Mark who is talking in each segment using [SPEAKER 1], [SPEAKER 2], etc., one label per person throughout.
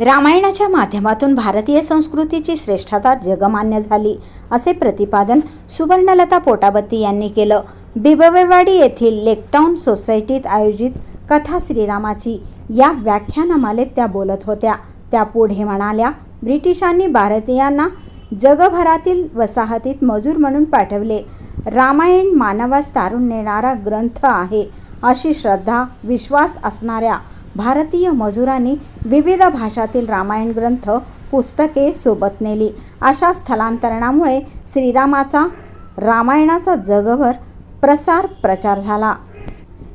[SPEAKER 1] रामायणाच्या माध्यमातून भारतीय संस्कृतीची श्रेष्ठता जगमान्य झाली असे प्रतिपादन सुवर्णलता पोटाबत्ती यांनी केलं. बिबवेवाडी येथील लेकटाऊन सोसायटीत आयोजित कथा श्रीरामाची या व्याख्यानमालेत त्या बोलत होत्या. त्या पुढे म्हणाल्या ब्रिटिशांनी भारतीयांना जगभरातील वसाहतीत मजूर म्हणून पाठवले. रामायण मानवास तारून नेणारा ग्रंथ आहे अशी श्रद्धा विश्वास असणाऱ्या भारतीय मजुरांनी विविध भाषातील रामायण ग्रंथ पुस्तके सोबत नेली. अशा स्थलांतरणामुळे श्रीरामाचा रामायणाचा जगभर प्रसार प्रचार झाला.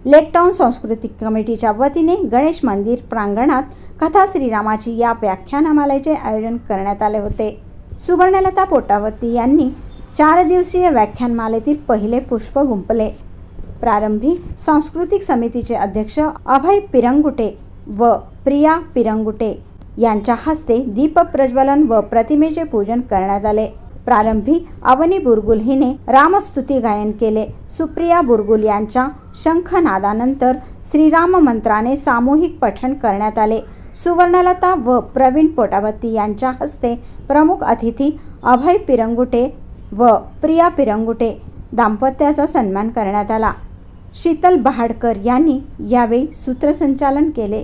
[SPEAKER 1] लेकटाऊन सांस्कृतिक कमिटीच्या वतीने गणेश मंदिर प्रांगणात कथा श्रीरामाची या व्याख्यानमालेचे आयोजन करण्यात आले होते. सुवर्णलता पोटावती यांनी चार दिवसीय व्याख्यानमालेतील पहिले पुष्प गुंपले. प्रारंभी सांस्कृतिक समितीचे अध्यक्ष अभय पिरंगुटे व प्रिया पिरंगुटे यांच्या हस्ते दीप प्रज्वलन व प्रतिमेचे पूजन करण्यात आले. प्रारंभी अवनी बुरगुल हिने रामस्तुती गायन केले. सुप्रिया बुरगुल यांच्या शंखनादानंतर श्रीराम मंत्राने सामूहिक पठण करण्यात आले. सुवर्णलता व प्रवीण पोटावती यांच्या हस्ते प्रमुख अतिथी अभय पिरंगुटे व प्रिया पिरंगुटे दाम्पत्याचा सन्मान करण्यात आला. शीतल बहाडकर यांनी यावेळी सूत्रसंचालन केले.